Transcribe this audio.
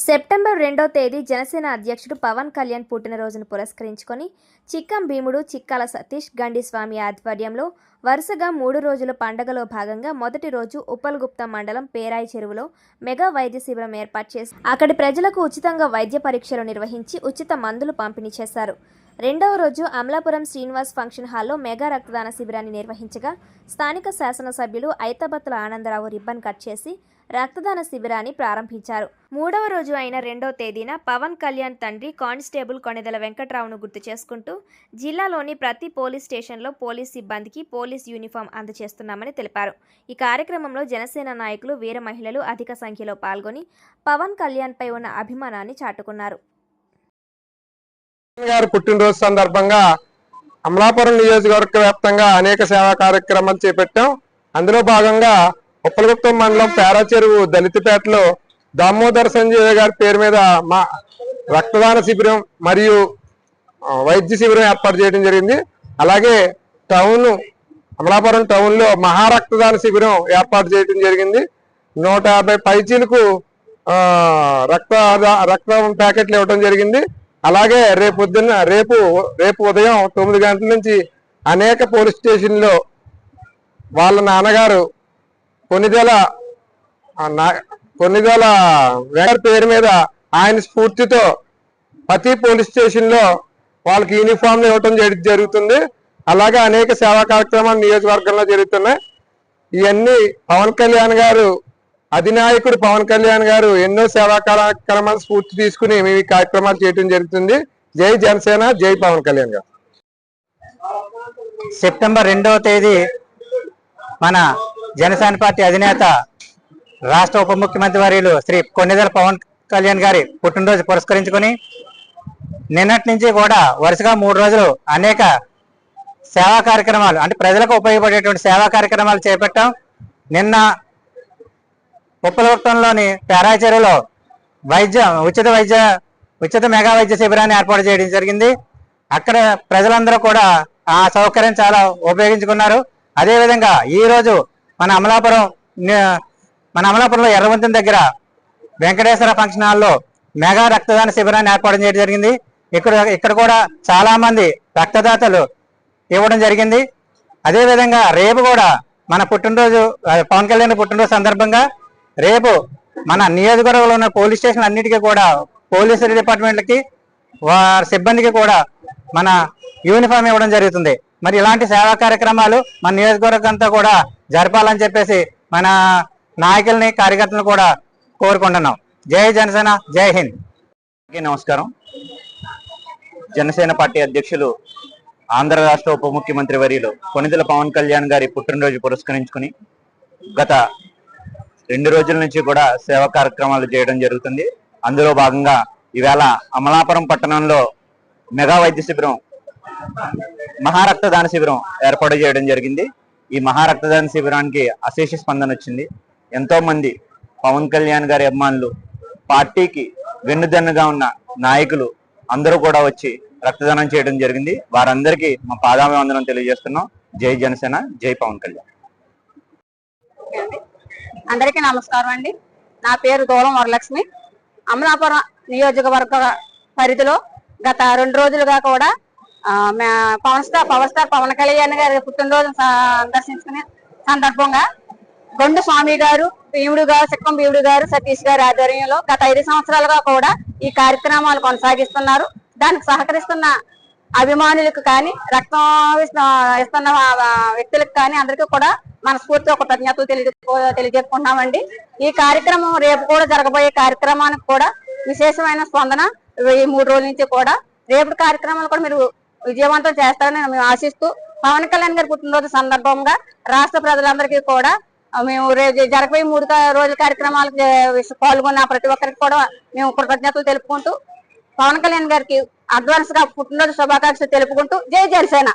September రెండో తేదీ జనసేన అధ్యక్షుడు పవన్ కళ్యాణ్ పుట్టినరోజును పురస్కరించుకొని చిక్కం భీముడు చిక్కాల సతీష్ గండిస్వామి ఆధ్వర్యంలో వరుసగా మూడు రోజుల పండగలో భాగంగా మొదటి రోజు ఉప్పల్గుప్త మండలం పేరాయి చెరువులో మెగా వైద్య శిబిరం ఏర్పాటు చేసి అక్కడి ప్రజలకు ఉచితంగా వైద్య పరీక్షలు నిర్వహించి ఉచిత మందులు పంపిణీ చేశారు. రెండవ రోజు అమలాపురం శ్రీనివాస్ ఫంక్షన్ హాల్లో మెగా రక్తదాన శిబిరాన్ని నిర్వహించగా స్థానిక శాసనసభ్యులు ఐతబత్తుల ఆనందరావు రిబ్బన్ కట్ చేసి రక్తదాన శిబిరాన్ని ప్రారంభించారు. మూడవ రోజు అయిన రెండో తేదీన పవన్ కళ్యాణ్ తండ్రి కానిస్టేబుల్ కొణెదల వెంకట్రావును గుర్తు చేసుకుంటూ జిల్లాలోని ప్రతి పోలీస్ స్టేషన్లో పోలీస్ సిబ్బందికి పోలీస్ యూనిఫామ్ అందజేస్తున్నామని తెలిపారు. ఈ కార్యక్రమంలో జనసేన నాయకులు వీర మహిళలు అధిక సంఖ్యలో పాల్గొని పవన్ కళ్యాణ్పై ఉన్న అభిమానాన్ని చాటుకున్నారు. గారు పుట్టినరోజు సందర్భంగా అమలాపురం నియోజకవర్గ వ్యాప్తంగా అనేక సేవా కార్యక్రమాలు చేపట్టాం. అందులో భాగంగా ఉప్పలగుప్తం మండలం పేరాచెరువు దళితపేటలో దామోదర్ సంజయ్ గారి పేరు మీద మా రక్తదాన శిబిరం మరియు వైద్య శిబిరం ఏర్పాటు చేయడం జరిగింది. అలాగే టౌన్ అమలాపురం టౌన్లో మహారక్తదాన శిబిరం ఏర్పాటు చేయడం జరిగింది. నూట యాభై పైచీలకు రక్త రక్తం ప్యాకెట్లు ఇవ్వడం జరిగింది. అలాగే రేపు పొద్దున్న రేపు రేపు ఉదయం తొమ్మిది గంటల నుంచి అనేక పోలీస్ స్టేషన్లో వాళ్ళ నాన్నగారు కొన్నిదేల కొన్నిదేల నా- వెంకట పేరు మీద ఆయన స్ఫూర్తితో ప్రతి పోలీస్ స్టేషన్లో వాళ్ళకి యూనిఫామ్లు ఇవ్వటం జరుగుతుంది. అలాగే అనేక సేవా కార్యక్రమాలు నియోజకవర్గంలో జరుగుతున్నాయి. ఇవన్నీ పవన్ కళ్యాణ్ గారు అధినాయకుడు పవన్ కళ్యాణ్ గారు ఎన్నో సేవా కార్యక్రమాలు స్ఫూర్తి తీసుకుని మేము ఈ కార్యక్రమాలు చేయడం జరుగుతుంది. జై జనసేన జై పవన్ కళ్యాణ్ గారు. సెప్టెంబర్ రెండవ తేదీ మన జనసేన పార్టీ అధినేత రాష్ట్ర ఉప ముఖ్యమంత్రి వర్యులు శ్రీ కొన్నిదల పవన్ కళ్యాణ్ గారి పుట్టినరోజు పురస్కరించుకొని నిన్నటి నుంచి కూడా వరుసగా మూడు రోజులు అనేక సేవా కార్యక్రమాలు అంటే ప్రజలకు ఉపయోగపడేటువంటి సేవా కార్యక్రమాలు చేపట్టాం. నిన్న ఉప్పలవృత్తంలోని పేరాయ వైద్య ఉచిత వైద్య ఉచిత మెగా వైద్య శిబిరాన్ని ఏర్పాటు చేయడం జరిగింది. అక్కడ ప్రజలందరూ కూడా ఆ సౌకర్యం చాలా ఉపయోగించుకున్నారు. అదేవిధంగా ఈ రోజు మన అమలాపురం మన అమలాపురంలో ఎర్రవంతం దగ్గర వెంకటేశ్వర ఫంక్షన్ హాల్లో మెగా రక్తదాన శిబిరాన్ని ఏర్పాటు చేయడం జరిగింది. ఇక్కడ ఇక్కడ కూడా చాలామంది రక్తదాతలు ఇవ్వడం జరిగింది. అదేవిధంగా రేపు కూడా మన పుట్టినరోజు పవన్ కళ్యాణ్ పుట్టినరోజు సందర్భంగా రేపు మన నియోజకవర్గంలో ఉన్న పోలీస్ స్టేషన్ అన్నిటికీ కూడా పోలీసు డిపార్ట్మెంట్లకి వారి సిబ్బందికి కూడా మన యూనిఫామ్ ఇవ్వడం జరుగుతుంది. మరి ఇలాంటి సేవా కార్యక్రమాలు మన నియోజకవర్గం అంతా కూడా జరపాలని చెప్పేసి మన నాయకుల్ని కార్యకర్తలను కూడా కోరుకుంటున్నాం. జై జనసేన జై హింద్. నమస్కారం. జనసేన పార్టీ అధ్యక్షులు ఆంధ్ర రాష్ట్ర ఉప ముఖ్యమంత్రి వర్యులు కొనిదెల పవన్ కళ్యాణ్ గారి పుట్టినరోజు పురస్కరించుకుని గత రెండు రోజుల నుంచి కూడా సేవా కార్యక్రమాలు చేయడం జరుగుతుంది. అందులో భాగంగా ఈవేళ అమలాపురం పట్టణంలో మెగా వైద్య శిబిరం మహారక్తదాన శిబిరం ఏర్పాటు చేయడం జరిగింది. ఈ మహారక్తదాన శిబిరానికి అశేష స్పందన వచ్చింది. ఎంతో మంది పవన్ కళ్యాణ్ గారి అభిమానులు పార్టీకి వెన్నుదన్నుగా ఉన్న నాయకులు అందరూ కూడా వచ్చి రక్తదానం చేయడం జరిగింది. వారందరికీ మా పాదాభివందనం తెలియజేస్తున్నాం. జై జనసేన జై పవన్ కళ్యాణ్. అందరికీ నమస్కారం అండి. నా పేరు దూలం వరలక్ష్మి. అమలాపురం నియోజకవర్గ పరిధిలో గత రెండు రోజులుగా కూడా Pawan star power star Pawan Kalyan గారి పుట్టినరోజు సందర్శించుకునే సందర్భంగా గొండు స్వామి గారు భీముడు గారు సిక్కం భీముడు గారు సతీష్ గారి ఆధ్వర్యంలో గత ఐదు సంవత్సరాలుగా కూడా ఈ కార్యక్రమాలు కొనసాగిస్తున్నారు. దానికి సహకరిస్తున్న అభిమానులకు కానీ రక్తం ఇస్తున్న వ్యక్తులకు కానీ అందరికీ కూడా మనస్ఫూర్తి ఒక కృతజ్ఞతలు తెలియ తెలియజేసుకుంటున్నామండి. ఈ కార్యక్రమం రేపు కూడా జరగబోయే కార్యక్రమానికి కూడా విశేషమైన స్పందన ఈ మూడు రోజుల నుంచి కూడా. రేపు కార్యక్రమాలు కూడా మీరు విజయవంతం చేస్తారని మేము ఆశిస్తూ పవన్ కళ్యాణ్ గారి పుట్టినరోజు సందర్భంగా రాష్ట్ర ప్రజలందరికీ కూడా మేము జరగబోయే మూడు రోజుల కార్యక్రమాలకు పాల్గొన్న ప్రతి ఒక్కరికి కూడా మేము కృతజ్ఞతలు తెలుపుకుంటూ పవన్ కళ్యాణ్ గారికి అడ్వాన్స్గా పుట్టినరోజు శుభాకాంక్షలు తెలుపుకుంటూ జై జనసేన.